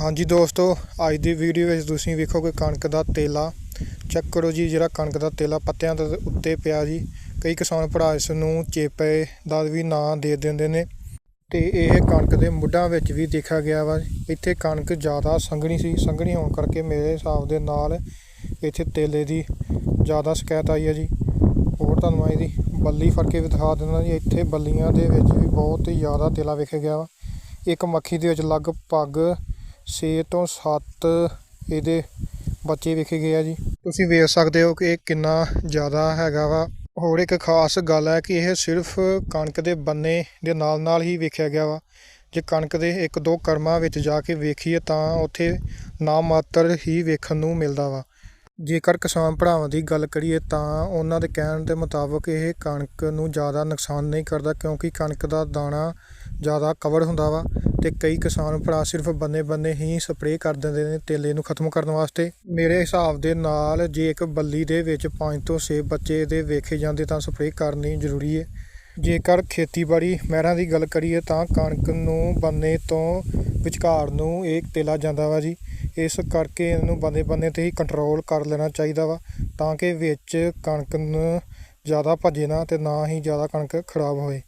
ਹਾਂਜੀ ਦੋਸਤੋ, ਅੱਜ ਦੀ ਵੀਡੀਓ ਵਿੱਚ ਤੁਸੀਂ ਵੇਖੋਗੇ ਕਣਕ ਦਾ ਤੇਲਾ। ਚੈੱਕ ਕਰੋ ਜੀ, ਜਿਹੜਾ ਕਣਕ ਦਾ ਤੇਲਾ ਪੱਤਿਆਂ ਦੇ ਉੱਤੇ ਪਿਆ ਜੀ। ਕਈ ਕਿਸਾਨ ਭਰਾ ਇਸ ਨੂੰ ਚੇਪੇ ਦਾ ਵੀ ਨਾਂ ਦੇ ਦਿੰਦੇ ਨੇ। ਤੇ ਇਹ ਕਣਕ ਦੇ ਮੁੱਢਾਂ ਵਿੱਚ ਵੀ ਦੇਖਿਆ ਗਿਆ ਵਾ। ਇੱਥੇ ਕਣਕ ਜ਼ਿਆਦਾ ਸੰਘਣੀ ਸੀ। ਸੰਘਣੀ ਹੋਣ ਕਰਕੇ ਮੇਰੇ ਹਿਸਾਬ ਦੇ ਨਾਲ ਇੱਥੇ ਤੇਲੇ ਦੀ ਜ਼ਿਆਦਾ ਸ਼ਿਕਾਇਤ ਆਈ ਹੈ ਜੀ। ਹੋਰ ਤੁਹਾਨੂੰ ਮੈਂ ਇਹਦੀ ਬੱਲੀ ਫੜ ਕੇ ਦਿਖਾ ਦਿੰਦਾ ਜੀ। ਇੱਥੇ ਬੱਲੀਆਂ ਦੇ ਵਿੱਚ ਵੀ ਬਹੁਤ ਹੀ ਜ਼ਿਆਦਾ ਤੇਲਾ ਵੇਖਿਆ ਗਿਆ ਵਾ। ਇੱਕ ਮੱਖੀ ਦੇ ਵਿੱਚ ਲਗਭਗ 6 ਤੋਂ 7 ਇਹਦੇ ਬੱਚੇ ਵੇਖੇ ਗਏ ਆ ਜੀ। ਤੁਸੀਂ ਵੇਖ ਸਕਦੇ ਹੋ ਕਿ ਇਹ ਕਿੰਨਾ ਜ਼ਿਆਦਾ ਹੈਗਾ ਵਾ। ਹੋਰ ਇੱਕ ਖਾਸ ਗੱਲ ਹੈ ਕਿ ਇਹ ਸਿਰਫ ਕਣਕ ਦੇ ਬੰਨੇ ਦੇ ਨਾਲ ਨਾਲ ਹੀ ਵੇਖਿਆ ਗਿਆ ਵਾ। ਜੇ ਕਣਕ ਦੇ ਇੱਕ ਦੋ ਕਰਮਾਂ ਵਿੱਚ ਜਾ ਕੇ ਵੇਖੀਏ ਤਾਂ ਉੱਥੇ ਨਾ ਮਾਤਰ ਹੀ ਵੇਖਣ ਨੂੰ ਮਿਲਦਾ ਵਾ। ਜੇਕਰ ਕਿਸਾਨ ਭਰਾਵਾਂ ਦੀ ਗੱਲ ਕਰੀਏ ਤਾਂ ਉਹਨਾਂ ਦੇ ਕਹਿਣ ਦੇ ਮੁਤਾਬਕ ਇਹ ਕਣਕ ਨੂੰ ਜ਼ਿਆਦਾ ਨੁਕਸਾਨ ਨਹੀਂ ਕਰਦਾ ਕਿਉਂਕਿ ਕਣਕ ਦਾ ਦਾਣਾ ਜ਼ਿਆਦਾ ਕਵਰ ਹੁੰਦਾ ਵਾ ਤੇ ਕਈ ਕਿਸਾਨ ਭਰਾ ਸਿਰਫ ਬੰਨੇ ਬੰਨੇ ਹੀ ਸਪਰੇਅ ਕਰ ਦਿੰਦੇ ਨੇ ਤੇਲੇ ਨੂੰ ਖਤਮ ਕਰਨ ਵਾਸਤੇ। ਮੇਰੇ ਹਿਸਾਬ ਦੇ ਨਾਲ ਜੇ ਇੱਕ ਬੱਲੀ ਦੇ ਵਿੱਚ 5 ਤੋਂ 6 ਬੱਚੇ ਦੇ ਵੇਖੇ ਜਾਂਦੇ ਤਾਂ ਸਪਰੇਅ ਕਰਨੀ ਜ਼ਰੂਰੀ ਹੈ ਜੇਕਰ ਖੇਤੀਬਾੜੀ ਮਹਿਰਾਂ ਦੀ ਗੱਲ ਕਰੀਏ ਤਾਂ ਕਣਕ ਨੂੰ ਬੰਨੇ ਤੋਂ ਵਿਚਕਾਰ ਨੂੰ ਇਹ ਤੇਲਾ ਜਾਂਦਾ ਵਾ ਜੀ। ਇਸ ਕਰਕੇ ਇਹਨੂੰ ਬੰਨੇ ਬੰਨੇ ਤੇ ਹੀ ਕੰਟਰੋਲ ਕਰ ਲੈਣਾ ਚਾਹੀਦਾ ਵਾ ਤਾਂ ਕਿ ਵਿੱਚ ਕਣਕ ਨੂੰ ਜ਼ਿਆਦਾ ਭੱਜੇ ਨਾ ਤੇ ਨਾ ਹੀ ਜ਼ਿਆਦਾ ਕਣਕ ਖਰਾਬ ਹੋਏ।